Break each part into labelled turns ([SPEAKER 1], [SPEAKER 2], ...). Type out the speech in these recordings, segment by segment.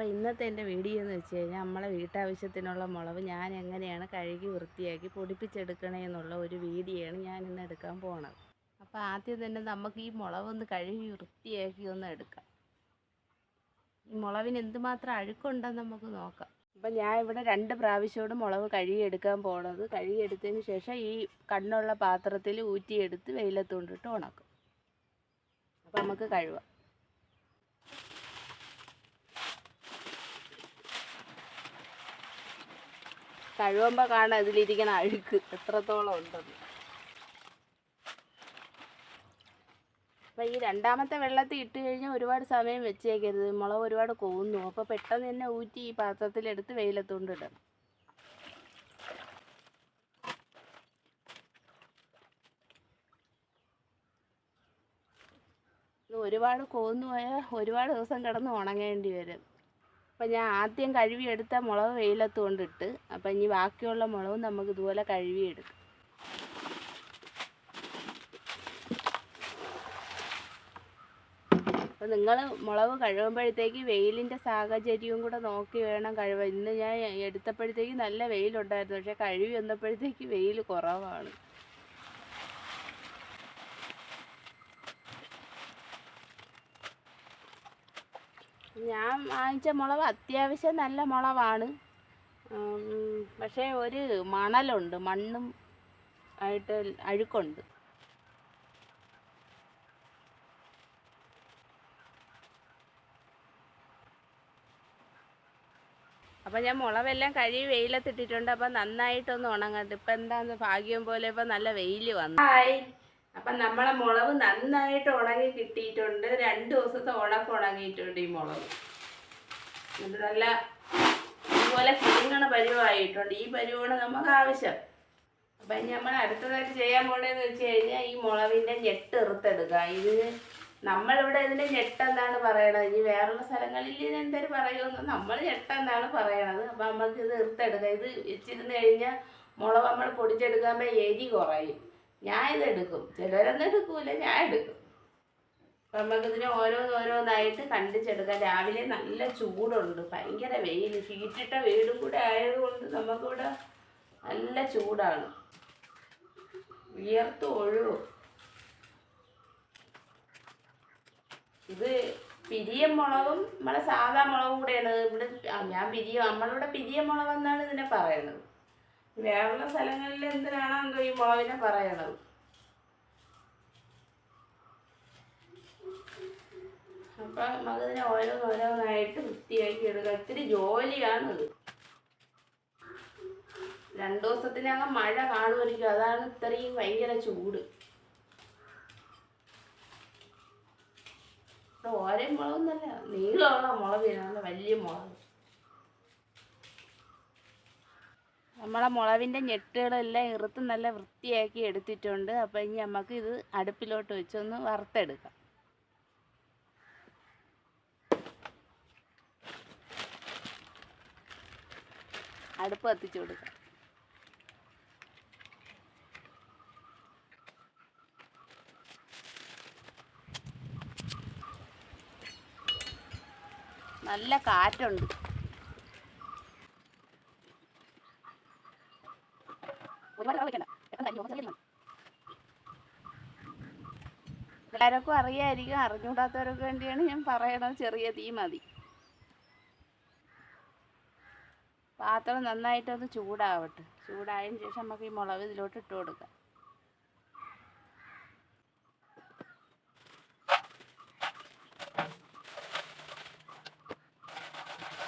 [SPEAKER 1] അപ്പോൾ ഇന്നത്തെ എന്റെ വീഡിയോ എന്ന് വെച്ച് കഴിഞ്ഞാൽ നമ്മളെ വീട്ടാവശ്യത്തിനുള്ള മുളക് ഞാൻ എങ്ങനെയാണ് കഴുകി വൃത്തിയാക്കി പൊടിപ്പിച്ചെടുക്കണേ എന്നുള്ള ഒരു വീഡിയോയാണ് ഞാൻ ഇന്ന് എടുക്കാൻ പോണത്. അപ്പോൾ ആദ്യം തന്നെ നമുക്ക് ഈ മുളകൊന്ന് കഴുകി വൃത്തിയാക്കി ഒന്ന് എടുക്കാം. ഈ മുളവിന് എന്തുമാത്രം അഴുക്കുണ്ടെന്ന് നമുക്ക് നോക്കാം. അപ്പം ഞാൻ ഇവിടെ രണ്ട് പ്രാവശ്യത്തോട് മുളക് കഴുകിയെടുക്കാൻ പോണത്. കഴുകിയെടുത്തതിന് ശേഷം ഈ കണ്ണുള്ള പാത്രത്തിൽ ഊറ്റിയെടുത്ത് വെയിലത്തുകൊണ്ടിട്ട് ഉണക്കും. അപ്പം നമുക്ക് കഴുകാം. കഴുകുമ്പോൾ കാണാം ഇതിലിരിക്കണ അഴുക്ക്. എത്രത്തോളം ഉണ്ടെന്ന്. അപ്പം ഈ രണ്ടാമത്തെ വെള്ളത്തിൽ ഇട്ട് കഴിഞ്ഞാൽ ഒരുപാട് സമയം വെച്ചേക്കരുത്. മുളക് ഒരുപാട് കൊവുന്നു. അപ്പോൾ പെട്ടെന്ന് തന്നെ ഊറ്റി ഈ പാത്രത്തിലെടുത്ത് വെയിലത്തുകൊണ്ടിടണം ഒരുപാട് കൊന്നു പോയാൽ ഒരുപാട് ദിവസം കിടന്ന് ഉണങ്ങേണ്ടി വരും. അപ്പം ഞാൻ ആദ്യം കഴുകിയെടുത്ത മുളക് വെയിലത്ത് കൊണ്ടിട്ട് അപ്പം ഇനി ബാക്കിയുള്ള മുളകും നമുക്ക് ഇതുപോലെ കഴുകിയെടുക്കാം. അപ്പം നിങ്ങൾ മുളക് കഴുകുമ്പോഴത്തേക്ക് വെയിലിന്റെ സാഹചര്യവും കൂടെ നോക്കി വേണം കഴുകാൻ. ഇന്ന് ഞാൻ എടുത്തപ്പോഴത്തേക്ക് നല്ല വെയിലുണ്ടായിരുന്നു പക്ഷേ കഴുകി വന്നപ്പോഴത്തേക്ക് വെയിൽ കുറവാണ്. ഞാൻ വാങ്ങിച്ച മുളക് അത്യാവശ്യം നല്ല മുളകാണ്. പക്ഷേ ഒരു മണലുണ്ട് മണ്ണും ആയിട്ട് അഴുക്കുണ്ട്. അപ്പം ഞാൻ മുളവെല്ലാം കഴുകി വെയിലത്തിട്ടിട്ടുണ്ട് അപ്പം നന്നായിട്ടൊന്ന് ഉണങ്ങട്ടെ. ഇപ്പം എന്താന്ന് ഭാഗ്യം പോലെ ഇപ്പം നല്ല വെയിൽ വന്നു. ഹായ് അപ്പം നമ്മളെ മുളക് നന്നായിട്ട് ഉണങ്ങി കിട്ടിയിട്ടുണ്ട്. രണ്ട് ദിവസത്തെ ഉണക്ക് ഉണങ്ങിയിട്ടുണ്ട് ഈ മുളക്. ഇത് നല്ല ഇതുപോലെ കിഴങ്ങണ പരുവായിട്ടുണ്ട്. ഈ പരുവാണ് നമുക്ക് ആവശ്യം. അപ്പം ഇനി നമ്മൾ അടുത്തതായിട്ട് ചെയ്യാൻ പോണേന്ന് വെച്ച് കഴിഞ്ഞാൽ ഈ മുളവിന്റെ ഞെട്ട് ഇറുത്തെടുക്കുക ഇത് നമ്മളിവിടെ ഇതിന്റെ ഞെട്ടെന്നാണ് പറയണത്? ഇനി വേറുള്ള സ്ഥലങ്ങളിൽ ഇതിനെന്തൊരു പറയുമെന്ന് നമ്മൾ ഞെട്ടെന്നാണ് പറയണത്? അപ്പം നമുക്ക് ഇത് ഇറുത്തെടുക്കുക ഇത് വെച്ചിരുന്ന് കഴിഞ്ഞാൽ മുളക് നമ്മൾ പൊടിച്ചെടുക്കുമ്പോൾ എരി കുറയും. ഞാൻ ഇത് എടുക്കും. ചിലരൊന്നും എടുക്കൂല ഞാൻ എടുക്കും. നമുക്കിതിനെ ഓരോന്നോരോന്നായിട്ട് കണ്ടിച്ചെടുക്കാം രാവിലെ നല്ല ചൂടുണ്ട്. ഭയങ്കര വെയിൽ ഹീറ്റിട്ട വീടും കൂടെ ആയതുകൊണ്ട് നമുക്കിവിടെ നല്ല ചൂടാണ്. വിയർത്ത് ഒഴുകും. ഇത് പിരിയം മുളകും നമ്മളെ സാധാ മുളകും കൂടെയാണ്. ഇവിടെ ഞാൻ പിരിയ നമ്മളിവിടെ പിരിയം മുളകെന്നാണ് ഇതിനെ പറയണത്. വേറെയുള്ള സ്ഥലങ്ങളിൽ എന്തിനാണോ എന്തോ ഈ മുളകിനെ പറയണത്? അപ്പം നമുക്കിതിനെ ഓരോന്നോരോന്നായിട്ട് വൃത്തിയാക്കി എടുക്കുക ഇത്തിരി ജോലിയാണിത്. രണ്ടു ദിവസത്തിനകം മഴ കാണുമായിരിക്കും. അതാണ് ഇത്രയും ഭയങ്കര ചൂട്. ഓരോ മുളകൊന്നല്ല നീളമുള്ള മുളക് വലിയ മുളക്. നമ്മളെ മുളവിന്റെ ഞെട്ടുകളെല്ലാം ഇറുത്ത് നല്ല വൃത്തിയാക്കി എടുത്തിട്ടുണ്ട്. അപ്പം ഇനി നമുക്ക് ഇത് അടുപ്പിലോട്ട് വെച്ചൊന്ന് വറുത്തെടുക്കാം. അടുപ്പ് കത്തിച്ചു കൊടുക്കാം. നല്ല കാറ്റുണ്ട് ഒരുപാട് വെള്ളം ഒഴിക്കണ്ട. പെട്ടെന്ന് കരിയും. കുറച്ച് ചെറിയ തീ മതി. എല്ലാവർക്കും അറിയായിരിക്കും. അറിഞ്ഞുകൂടാത്തവരൊക്കെ വേണ്ടിയാണ് ഞാൻ പറയണത്. ചെറിയ തീ മതി. പാത്രം നന്നായിട്ടൊന്ന് ചൂടാവട്ടെ. ചൂടായതിന് ശേഷം നമുക്ക് ഈ മുളക് ഇതിലോട്ട് ഇട്ട് കൊടുക്കാം.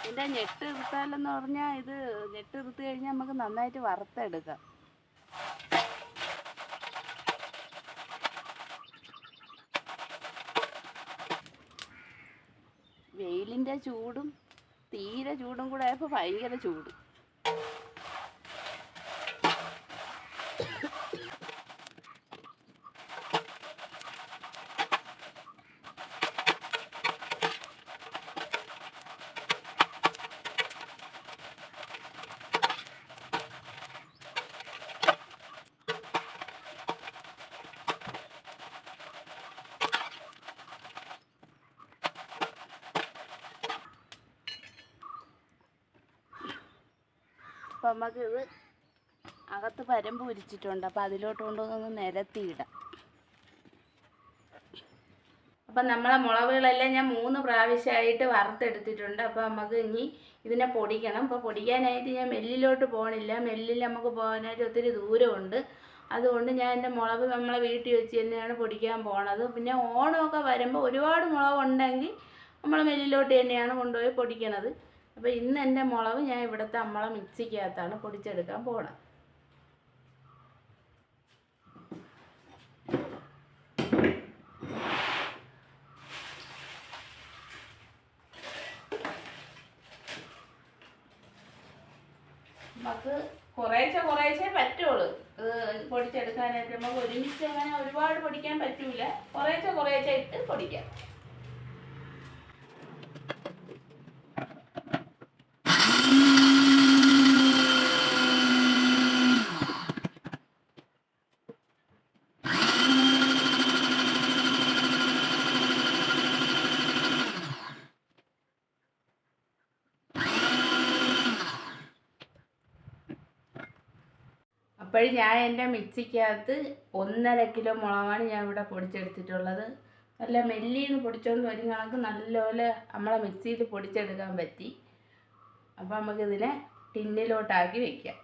[SPEAKER 1] ഇതിന്റെ ഞെട്ട് ഇരുത്താലെന്ന് പറഞ്ഞാൽ ഇത് ഞെട്ട് ഇരുത്തി കഴിഞ്ഞാൽ നമുക്ക് നന്നായിട്ട് വറുത്തെടുക്കാം. വെയിലിന്റെ ചൂടും തീരെ ചൂടും കൂടെ ആയപ്പോൾ ഭയങ്കര ചൂട്. അപ്പം നമുക്ക് ഇത് അകത്ത് പരമ്പ് ഉരിച്ചിട്ടുണ്ട് അപ്പം അതിലോട്ട് കൊണ്ടുവന്നൊന്ന് നിരത്തിയിടാം. അപ്പം നമ്മളെ മുളകുകളെല്ലാം ഞാൻ മൂന്ന് പ്രാവശ്യമായിട്ട് വറുത്തെടുത്തിട്ടുണ്ട്. അപ്പോൾ നമുക്ക് ഇനി ഇതിനെ പൊടിക്കണം. അപ്പോൾ പൊടിക്കാനായിട്ട് ഞാൻ മെല്ലിലോട്ട് പോകണില്ല മെല്ലിൽ നമുക്ക് പോകാനായിട്ട് ഒത്തിരി ദൂരമുണ്ട്. അതുകൊണ്ട് ഞാൻ എന്റെ മുളക് നമ്മളെ വീട്ടിൽ വെച്ച് തന്നെയാണ് പൊടിക്കാൻ പോണത്. പിന്നെ ഓണമൊക്കെ വരുമ്പോൾ ഒരുപാട് മുളക് ഉണ്ടെങ്കിൽ നമ്മൾ മെല്ലിലോട്ട് തന്നെയാണ് കൊണ്ടുപോയി പൊടിക്കണത്. അപ്പോൾ ഇന്ന് എന്റെ മുളക് ഞാൻ ഇവിടുത്തെ അമ്മള മിക്സിക്കകത്താണ് പൊടിച്ചെടുക്കാൻ പോണത് നമുക്ക് കുറേശ്ശെ കുറേശ്ശെ പറ്റുള്ളൂ. പൊടിച്ചെടുക്കാനായിട്ട് നമുക്ക് ഒരുമിച്ച് അങ്ങനെ ഒരുപാട് പൊടിക്കാൻ പറ്റൂല. കുറേശ്ശെ കുറേശ്ശെ ഇട്ട് പൊടിക്കാം. അപ്പോഴും ഞാൻ എന്റെ മിക്സിക്കകത്ത് ഒന്നര കിലോ മുളകാണ് ഞാൻ ഇവിടെ പൊടിച്ചെടുത്തിട്ടുള്ളത്. നല്ല മെല്ലിന്ന് പൊടിച്ചോണ്ട് വരും കണക്ക് നല്ലപോലെ നമ്മളെ മിക്സിയിൽ പൊടിച്ചെടുക്കാൻ പറ്റി. അപ്പോൾ നമുക്കിതിനെ ടിന്നിലോട്ടാക്കി വെക്കാം.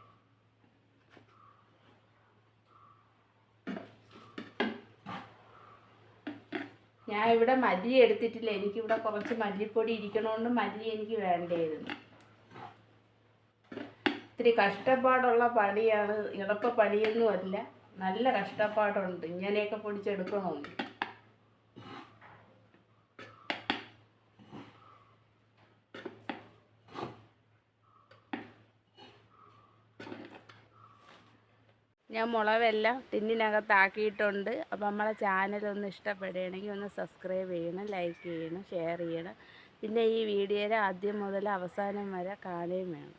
[SPEAKER 1] ഞാൻ ഇവിടെ മല്ലി എടുത്തിട്ടില്ല. എനിക്കിവിടെ കുറച്ച് മല്ലിപ്പൊടി ഇരിക്കണോണ്ട് മല്ലി എനിക്ക് വേണ്ടായിരുന്നു ഇത്തിരി കഷ്ടപ്പാടുള്ള പണിയാണ് എളുപ്പ പണിയൊന്നുമല്ല നല്ല കഷ്ടപ്പാടുണ്ട്. ഇങ്ങനെയൊക്കെ പൊടിച്ചെടുക്കണമെന്ന് ഞാൻ മുളകെല്ലാം ടിന്നിനകത്താക്കിയിട്ടുണ്ട്. അപ്പോൾ നമ്മളെ ചാനലൊന്ന് ഇഷ്ടപ്പെടുകയാണെങ്കിൽ ഒന്ന് സബ്സ്ക്രൈബ് ചെയ്യണം ലൈക്ക് ചെയ്യണം ഷെയർ ചെയ്യണം. പിന്നെ ഈ വീഡിയോയിൽ ആദ്യം മുതൽ അവസാനം വരെ കാണുകയും വേണം.